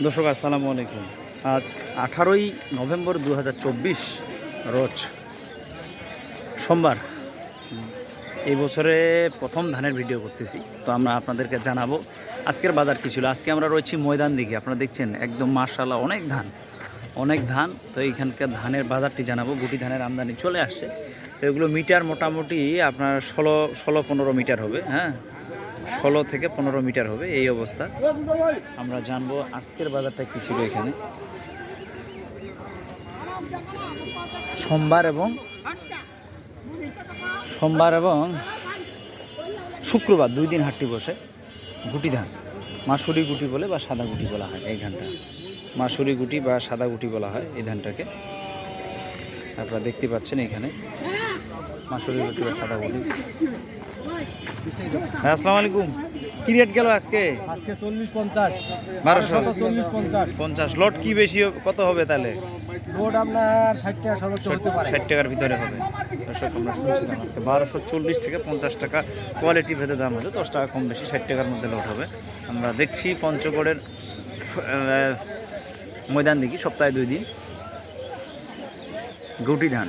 দর্শক, আসসালামু আলাইকুম। আজ আঠারোই নভেম্বর দু হাজার চব্বিশ রোজ সোমবার। এই বছরে প্রথম ধানের ভিডিও করতেছি, তো আমরা আপনাদেরকে জানাব আজকের বাজার কী ছিল। আজকে আমরা রয়েছি ময়দান দিকে, আপনারা দেখছেন একদম মার্শাল্লাহ অনেক ধান অনেক ধান। তো এইখানকার ধানের বাজারটি জানাব, গুটি ধানের আমদানি চলে আসছে। তো এগুলো মিটার মোটামুটি আপনার ষোলো ষোলো, পনেরো মিটার হবে হ্যাঁ? ষোলো থেকে পনেরো মিটার হবে এই অবস্থা। আমরা জানব আজকের বাজারটা কী ছিল এখানে। সোমবার এবং সোমবার এবং শুক্রবার দুই দিন হাটটি বসে। গুটি ধান, মাসুরি গুটি বলে বা সাদা গুটি বলা হয় এই ধানটা। মাসুরি গুটি বা সাদা গুটি বলা হয় এই ধানটাকে। আপনারা দেখতে পাচ্ছেন এখানে মাসুরি গুটি বা সাদা গুটি। আসসালামু আলাইকুম। কি রেট গেল আজকে? আজকে চল্লিশ পঞ্চাশ। বারোশো। চল্লিশ পঞ্চাশ। পঞ্চাশ। লট কি বেশি কত হবে তাহলে? রোড আপনার ষাট টাকা সর্বোচ্চ হতে পারে। ষাট টাকার ভিতরে হবে। দর্শক আমরা শুনছিলাম আজকে বারোশো চল্লিশ থেকে পঞ্চাশ টাকা কোয়ালিটি ভেদে দাম আছে। দশ টাকা কম বেশি ষাট টাকার মধ্যে লট হবে। আমরা দেখছি পঞ্চগড়ের ময়দান দেখি সপ্তাহে দুই দিন। গুটি ধান।